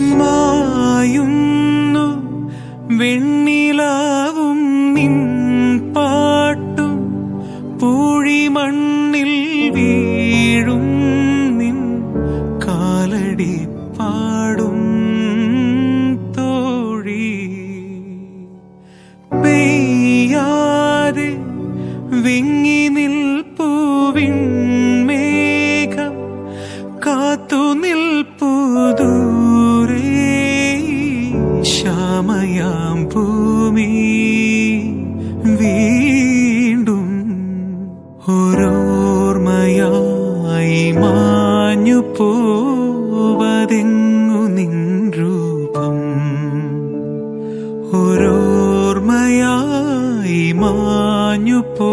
മായുന്നു വെണ്ണിലാവും നിൻ പാട്ടും. പൂഴിമണ്ണിൽ വീഴും നിൻ കാലടി പാടും തോഴി. പെയ്യാതെ വിങ്ങി നിൽപ്പൂവിൻ ശ്യാമയാം ഭൂമി വീണ്ടും ഓരോർമ്മയായി മാഞ്ഞു പോവതെങ്ങു നിൻ രൂപം? ഓരോർമ്മയായി മാഞ്ഞു പോ